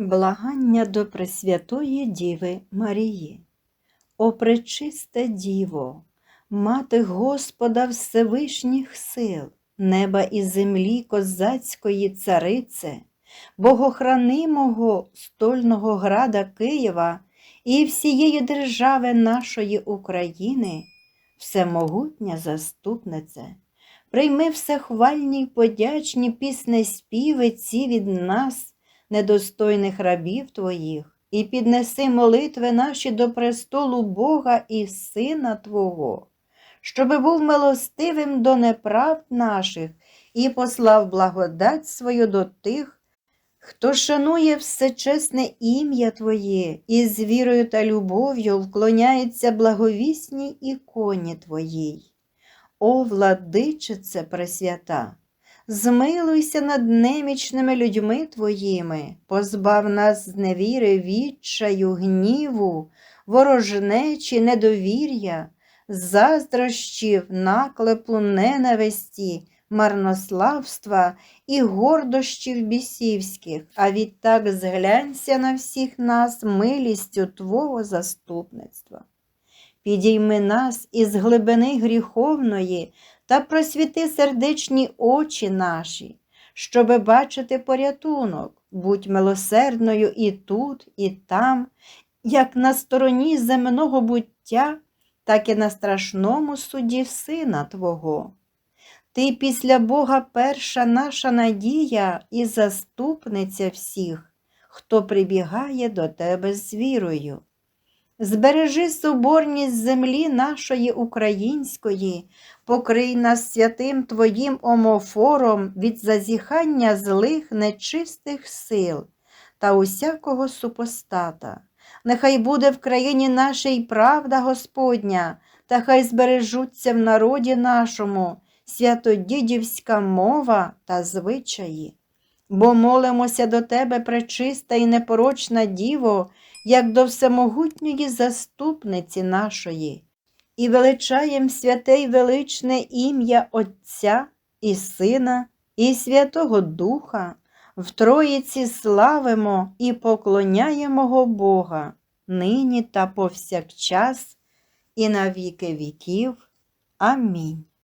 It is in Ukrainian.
Благання до Пресвятої Діви Марії. О пречиста Діво, Мати Господа Всевишніх сил, неба і землі козацької царице, богохранимого стольного града Києва і всієї держави нашої України, всемогутня заступнице, прийми всехвальні й подячні пісне співи ці від нас, недостойних рабів Твоїх, і піднеси молитви наші до престолу Бога і Сина Твого, щоби був милостивим до неправд наших і послав благодать свою до тих, хто шанує всечесне ім'я Твоє і з вірою та любов'ю вклоняється благовісній іконі Твоїй. О, владичице Пресвята! Змилуйся над немічними людьми Твоїми, позбав нас з невіри, відчаю, гніву, ворожнечі, недовір'я, заздрощів, наклепу, ненависті, марнославства і гордощів бісівських, а відтак зглянься на всіх нас милістю Твого заступництва. Підійми нас із глибини гріховної та просвіти сердечні очі наші, щоби бачити порятунок, будь милосердною і тут, і там, як на стороні земного буття, так і на страшному суді Сина Твого. Ти після Бога перша наша надія і заступниця всіх, хто прибігає до Тебе з вірою. Збережи соборність землі нашої української, покрий нас святим Твоїм омофором від зазіхання злих нечистих сил та усякого супостата. Нехай буде в країні нашій правда Господня, та хай збережуться в народі нашому святодідівська мова та звичаї. Бо молимося до Тебе, пречиста і непорочна Діво, як до всемогутньої заступниці нашої, і величаєм святе й величне ім'я Отця і Сина, і Святого Духа, в Троїці славимо і поклоняємо Бога, нині та повсякчас, і на віки віків. Амінь.